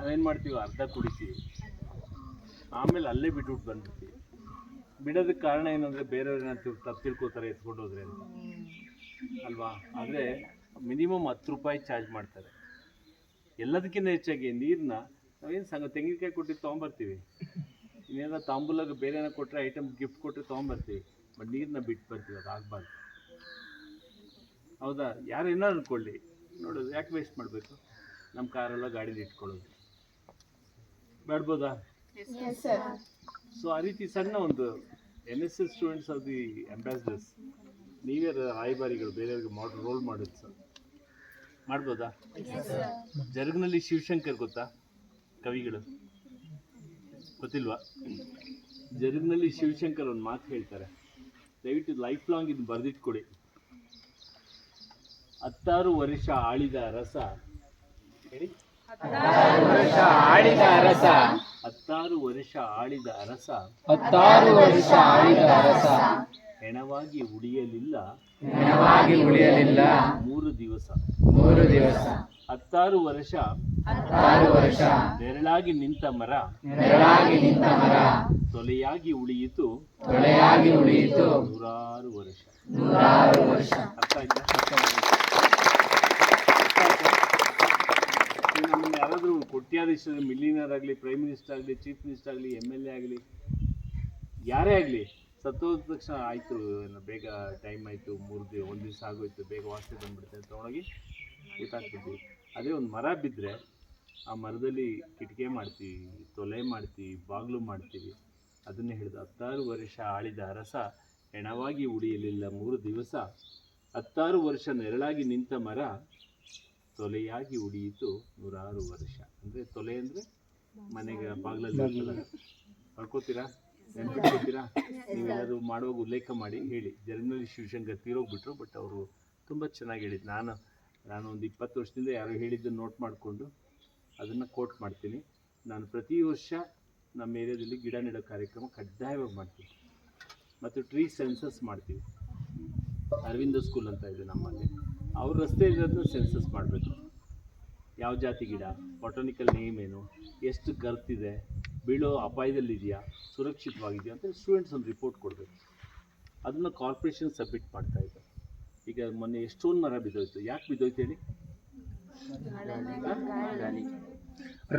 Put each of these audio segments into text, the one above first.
ನಾವೇನು ಮಾಡ್ತೀವಿ? ಅರ್ಧ ಕುಡಿತೀವಿ. ಆಮೇಲೆ ಅಲ್ಲೇ ಬಿಟ್ಬಿಟ್ಟು ಬಂದ್ಬಿಡ್ತೀವಿ. ಬಿಡೋದಕ್ಕೆ ಕಾರಣ ಏನಂದರೆ ಬೇರೆಯವ್ರನ್ನ ತಪ್ಪು ತಿಳ್ಕೊತಾರೆ ಎತ್ಕೊಂಡು ಹೋದ್ರೆ ಅಂತ. ಅಲ್ವಾ? ಆದರೆ ಮಿನಿಮಮ್ ಹತ್ತು ರೂಪಾಯಿ ಚಾರ್ಜ್ ಮಾಡ್ತಾರೆ. ಎಲ್ಲದಕ್ಕಿಂತ ಹೆಚ್ಚಾಗಿ ನೀರನ್ನ ನಾವೇನು ಸಂಗ ತೆಂಗಿನಕಾಯಿ ಕೊಟ್ಟು ತೊಗೊಂಬರ್ತೀವಿ. ಇನ್ನೇನ ತಾಂಬೂಲಾಗ ಬೇರೆ ಏನೋ ಕೊಟ್ಟರೆ ಐಟಮ್ ಗಿಫ್ಟ್ ಕೊಟ್ಟರೆ ತೊಗೊಂಬರ್ತೀವಿ. ಬಟ್ ನೀರನ್ನ ಬಿಟ್ಟು ಬರ್ತೀವಿ, ಅದು ಆಗಬಾರ್ದು. ಹೌದಾ? ಯಾರು ಏನೋ ಅನ್ಕೊಳ್ಳಿ. ನೋಡೋದು ಯಾಕೆ ವೇಸ್ಟ್ ಮಾಡಬೇಕು? ನಮ್ಮ ಕಾರೆಲ್ಲ ಗಾಡೀಲಿ ಇಟ್ಕೊಳ್ಳೋದು. ಬೇಡ್ಬೋದಾ ಸೊ ಆ ರೀತಿ ಸಣ್ಣ ಒಂದು N S S students of the ambassadors ನೀವೇ ರಾಯಭಾರಿಗಳು ಬೇರೆಯವ್ರಿಗೆ ಮಾಡ್ ರೋಲ್ ಮಾಡೋದು ಸರ್ ಮಾಡ್ಬೋದಾ ಜರುಗಿನಲ್ಲಿ ಶಿವಶಂಕರ್ ಗೊತ್ತಾ? ಕವಿಗಳು. ಗೊತ್ತಿಲ್ವಾ? ಜರುಗಿನಲ್ಲಿ ಶಿವಶಂಕರ್ ಒಂದು ಮಾತು ಹೇಳ್ತಾರೆ. ದಯವಿಟ್ಟು ಲೈಫ್ ಲಾಂಗ್ ಇದು ಬರೆದಿಟ್ಕೊಡಿ. ಹತ್ತಾರು ವರ್ಷ ಆಳಿದ ರಸ. ಹೇಳಿ. ವರ್ಷ ಆಳಿದ ಅರಸ. ಹತ್ತಾರು ವರ್ಷ ಆಳಿದ ಅರಸ. ಹತ್ತಾರು ವರ್ಷ ಆಳಿದ ಅರಸ. ಹೆಣವಾಗಿ ಉಳಿಯಲಿಲ್ಲ. ಹೆಣವಾಗಿ ಉಳಿಯಲಿಲ್ಲ. ಮೂರು ದಿವಸ. ಮೂರು ದಿವಸ. ಹತ್ತಾರು ವರ್ಷ. ಹತ್ತಾರು ವರ್ಷ. ನೆರಳಾಗಿ ನಿಂತ ಮರ. ನೆರಳಾಗಿ ನಿಂತ ಮರ. ತೊಲೆಯಾಗಿ ಉಳಿಯಿತು. ತೊಲೆಯಾಗಿ ಉಳಿಯಿತು. ನೂರಾರು ವರ್ಷ. ನೂರಾರು ವರ್ಷ. ಅರ್ಥ ಆಯ್ತಾ? ಕೊಟ್ಯಾಧೀಶರು ಮಿಲಿನರ್ ಆಗಲಿ ಪ್ರೈಮ್ ಮಿನಿಸ್ಟರ್ ಆಗಲಿ ಚೀಫ್ ಮಿನಿಸ್ಟರ್ ಆಗಲಿ ಎಂ ಎಲ್ ಎ ಆಗಲಿ, ಯಾರೇ ಆಗಲಿ, ಸತ್ತೋದ ತಕ್ಷಣ ಆಯಿತು ಬೇಗ ಟೈಮ್ ಆಯಿತು, ಮೂರು ದಿವ ಒಂದು ದಿವಸ ಆಗೋಯ್ತು, ಬೇಗ ವಾಸಿ ಬಂದ್ಬಿಡುತ್ತೆ ಅಂತ ತೊಗೊಂಡೋಗಿ ಗೊತ್ತಾಗ್ತಿದ್ವಿ ಅದೇ ಒಂದು ಮರ ಬಿದ್ದರೆ ಆ ಮರದಲ್ಲಿ ಕಿಟಕಿ ಮಾಡ್ತೀವಿ, ತೊಲೆ ಮಾಡ್ತೀವಿ, ಬಾಗಿಲು ಮಾಡ್ತೀವಿ. ಅದನ್ನೇ ಹಿಡಿದು ಹತ್ತಾರು ವರ್ಷ ಆಳಿದ ಅರಸ ಹೆಣವಾಗಿ ಉಳಿಯಲಿಲ್ಲ. ಮೂರು ದಿವಸ, ಹತ್ತಾರು ವರ್ಷ ನೆರಳಾಗಿ ನಿಂತ ಮರ ತೊಲೆಯಾಗಿ ಉಳಿಯಿತು ನೂರಾರು ವರ್ಷ. ಅಂದರೆ ತೊಲೆ ಅಂದರೆ ಮನೆಗೆ ಬಾಗಿಲಲ್ಲಿ ಪಡ್ಕೋತೀರಾ? ನೆನ್ಪಿಟ್ಕೋತೀರಾ ನೀವೇನಾದ್ರು ಮಾಡುವಾಗ ಉಲ್ಲೇಖ ಮಾಡಿ ಹೇಳಿ. ಜರ್ನಲಿ ಶಿವಶಂಕರ್ ತೀರೋಗ್ಬಿಟ್ರು ಬಟ್ ಅವರು ತುಂಬ ಚೆನ್ನಾಗಿ ಹೇಳಿದ್ದು ನಾನು ನಾನು ಒಂದು ಇಪ್ಪತ್ತು ವರ್ಷದಿಂದ ಯಾರು ಹೇಳಿದ್ದು ನೋಟ್ ಮಾಡಿಕೊಂಡು ಅದನ್ನು ಕೋಟ್ ಮಾಡ್ತೀನಿ. ನಾನು ಪ್ರತಿ ವರ್ಷ ನಮ್ಮ ಏರಿಯಾದಲ್ಲಿ ಗಿಡ ನೆಡೋ ಕಾರ್ಯಕ್ರಮ ಕಡ್ಡಾಯವಾಗಿ ಮಾಡ್ತೀನಿ. ಮತ್ತು ಟ್ರೀ ಸೆನ್ಸಸ್ ಮಾಡ್ತೀವಿ ಅರವಿಂದ ಸ್ಕೂಲ್ ಅಂತ ಇದೆ ನಮ್ಮಲ್ಲಿ. ಅವ್ರ ರಸ್ತೆ ಇರೋದನ್ನ ಸೆನ್ಸಸ್ ಮಾಡಬೇಕು. ಯಾವ ಜಾತಿ ಗಿಡ ಬಾಟನಿಕಲ್ ನೇಮ್ ಏನು ಎಷ್ಟು ಗರ್ತಿದೆ ಬೀಳೋ ಅಪಾಯದಲ್ಲಿದೆಯಾ ಸುರಕ್ಷಿತವಾಗಿದೆಯಾ ಅಂತ ಸ್ಟೂಡೆಂಟ್ಸ್ ಒಂದು ರಿಪೋರ್ಟ್ ಕೊಡಬೇಕು. ಅದನ್ನು ಕಾರ್ಪೊರೇಷನ್ ಸಬ್ಮಿಟ್ ಮಾಡ್ತಾ ಇದೆ ಈಗ ಮೊನ್ನೆ ಎಷ್ಟೊಂದು ಮರ ಬಿದ್ದೋಯ್ತು. ಯಾಕೆ ಬಿದ್ದೋಯ್ತು ಹೇಳಿ?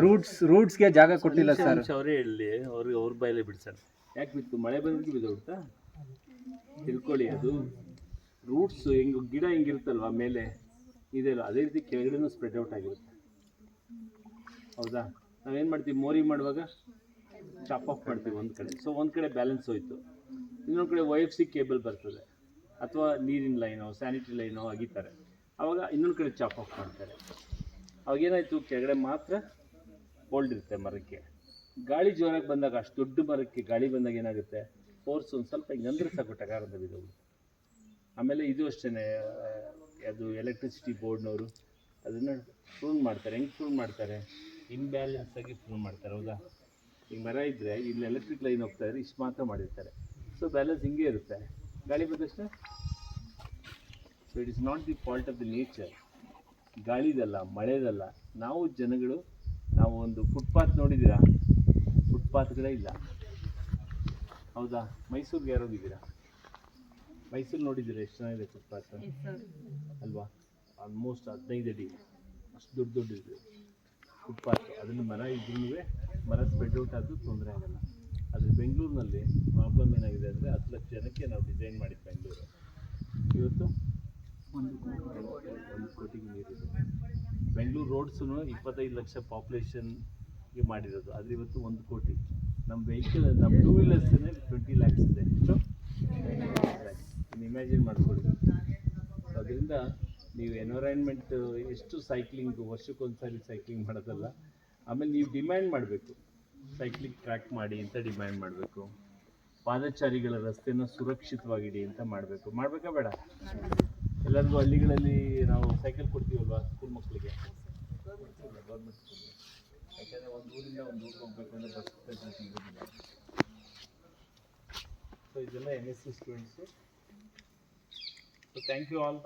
ರೂಟ್ಸ್ ರೂಟ್ಸ್ಗೆ ಜಾಗ ಕೊಟ್ಟಿಲ್ಲ ಸರ್ ಅವರೇ ಹೇಳಿ ಅವ್ರಿಗೆ ಅವ್ರ ಬಾಯಲ್ಲೇ ಸರ್ ಯಾಕೆ ಬಿತ್ತು? ಮಳೆ ಬಂದಿದ್ದಕ್ಕೆ ಬಿದ್ದೋಗ್ತಾ ತಿಳ್ಕೊಳ್ಳಿ ಅದು. ರೂಟ್ಸ್ ಹೆಂಗ್ ಗಿಡ ಹೆಂಗಿರುತ್ತಲ್ವ ಮೇಲೆ? ಇದೆಲ್ಲ ಅದೇ ರೀತಿ ಕೆಳಗಡೆನೂ ಸ್ಪ್ರೆಡ್ ಔಟ್ ಆಗಿರುತ್ತೆ. ಹೌದಾ? ನಾವೇನು ಮಾಡ್ತೀವಿ? ಮೋರಿ ಮಾಡುವಾಗ ಚಾಪ್ ಆಫ್ ಮಾಡ್ತೀವಿ ಒಂದು ಕಡೆ. ಸೊ ಒಂದು ಕಡೆ ಬ್ಯಾಲೆನ್ಸ್ ಹೋಯಿತು. ಇನ್ನೊಂದು ಕಡೆ ವೈ ಎಫ್ ಸಿ ಕೇಬಲ್ ಬರ್ತದೆ. ಅಥವಾ ನೀರಿನ ಲೈನೋ ಸ್ಯಾನಿಟರಿ ಲೈನೋ ಅಗಿತಾರೆ. ಆವಾಗ ಇನ್ನೊಂದು ಕಡೆ ಚಾಪ್ ಆಫ್ ಮಾಡ್ತಾರೆ. ಅವಾಗ ಏನಾಯಿತು? ಕೆಳಗಡೆ ಮಾತ್ರ ಹೋಲ್ಡ್ ಇರುತ್ತೆ ಮರಕ್ಕೆ. ಗಾಳಿ ಜೋರಾಗಿ ಬಂದಾಗ, ಅಷ್ಟು ದೊಡ್ಡ ಮರಕ್ಕೆ ಗಾಳಿ ಬಂದಾಗ ಏನಾಗುತ್ತೆ? ಫೋರ್ಸ್ ಒಂದು ಸ್ವಲ್ಪ ಹಿಂಗೆ ಅಂದ್ರೆ ಸಾಕು ಟಗಾರದ ಬಿದ್ದೋಗುತ್ತೆ. ಆಮೇಲೆ ಇದು ಅಷ್ಟೇ ಅದು ಎಲೆಕ್ಟ್ರಿಸಿಟಿ ಬೋರ್ಡ್ನವರು ಅದನ್ನು ಪ್ರೂನ್ ಮಾಡ್ತಾರೆ. ಹೆಂಗೆ ಪ್ರೂನ್ ಮಾಡ್ತಾರೆ? ಇಂಬ್ಯಾಲೆನ್ಸ್ ಆಗಿ ಪ್ರೂನ್ ಮಾಡ್ತಾರೆ ಹೌದಾ? ಈಗ ಮರ ಇದ್ದರೆ ಇಲ್ಲಿ ಎಲೆಕ್ಟ್ರಿಕ್ ಲೈನ್ ಹೋಗ್ತಾ ಇದ್ರೆ ಇಷ್ಟು ಮಾತ್ರ ಮಾಡಿರ್ತಾರೆ. ಸೊ ಬ್ಯಾಲೆನ್ಸ್ ಹಿಂಗೆ ಇರುತ್ತೆ. ಗಾಳಿ ಬಂದಷ್ಟು so it is not the fault of the nature ಗಾಳಿದಲ್ಲ ಮಳೆದಲ್ಲ ನಾವು ಜನಗಳು ನಾವು ಒಂದು ಫುಟ್ಪಾತ್ ನೋಡಿದ್ದೀರಾ? ಫುಟ್ಪಾತ್ಗಳೇ ಇಲ್ಲ. ಹೌದಾ? ಮೈಸೂರಿಗೆ ಯಾರೋಗಿದ್ದೀರಾ ಮೈಸೂರು ನೋಡಿದ್ದೀರಾ? ಎಷ್ಟು ಚೆನ್ನಾಗಿದೆ ಫುಟ್ಪಾತ್ ಅಲ್ವಾ? ಆಲ್ಮೋಸ್ಟ್ ಹದಿನೈದು ಅಡಿ ಅಷ್ಟು ದೊಡ್ಡ ದೊಡ್ಡ ಇದೆ. ಫುಟ್ಪಾತ್ ಅದನ್ನು ಮರ ಇದ್ರೂ ಮರ ಸ್ಪ್ರೆಡ್ ಔಟ್ ಆದರೂ ತೊಂದರೆ ಆಗಲ್ಲ. ಆದರೆ ಬೆಂಗಳೂರಿನಲ್ಲಿ ಪ್ರಾಬ್ಲಮ್ ಏನಾಗಿದೆ ಅಂದರೆ ಹತ್ತು ಲಕ್ಷ ಜನಕ್ಕೆ ನಾವು ಡಿಸೈನ್ ಮಾಡಿದ್ದು ಬೆಂಗಳೂರು. ಇವತ್ತು ಒಂದು ಕೋಟಿಗೆ ನೀರಿದೆ ಬೆಂಗಳೂರು ರೋಡ್ಸು ಇಪ್ಪತ್ತೈದು ಲಕ್ಷ ಪಾಪ್ಯುಲೇಷನ್ಗೆ ಮಾಡಿರೋದು. ಆದರೆ ಇವತ್ತು ಒಂದು ಕೋಟಿ. ನಮ್ಮ ವೆಹಿಕಲ್ ನಮ್ಮ ಟೂ ವೀಲರ್ಸ್ನೇ ಟ್ವೆಂಟಿ ಲ್ಯಾಕ್ಸ್ ಇದೆ. ಎಷ್ಟು ಇಮ್ಯಾಜಿನ್ ಮಾಡ್ಕೊಳ್ಳಿ. ಅದರಿಂದ ನೀವು ಎನ್ವೈರನ್ಮೆಂಟ್ ಎಷ್ಟು ಸೈಕ್ಲಿಂಗ್ ವರ್ಷಕ್ಕೊಂದ್ಸರಿ ಸೈಕ್ಲಿಂಗ್ ಮಾಡೋದಲ್ಲ, ಆಮೇಲೆ ನೀವು ಡಿಮ್ಯಾಂಡ್ ಮಾಡಬೇಕು. ಸೈಕ್ಲಿಂಗ್ ಟ್ರ್ಯಾಕ್ ಮಾಡಿ ಅಂತ ಡಿಮ್ಯಾಂಡ್ ಮಾಡಬೇಕು. ಪಾದಚಾರಿಗಳ ರಸ್ತೆನ ಸುರಕ್ಷಿತವಾಗಿಡಿ ಅಂತ ಮಾಡಬೇಕು. ಮಾಡಬೇಕಾ ಬೇಡ? ಎಲ್ಲರಿಗೂ ಹಳ್ಳಿಗಳಲ್ಲಿ ನಾವು ಸೈಕಲ್ ಕೊಡ್ತೀವಲ್ವಾ ಸ್ಕೂಲ್ ಮಕ್ಕಳಿಗೆ ಒಂದು ಒಂದು ಊರಿಗೆ ಹೋಗ್ಬೇಕು ಅಂದರೆ ಸೊ ಇದೆಲ್ಲ N S C students so thank you all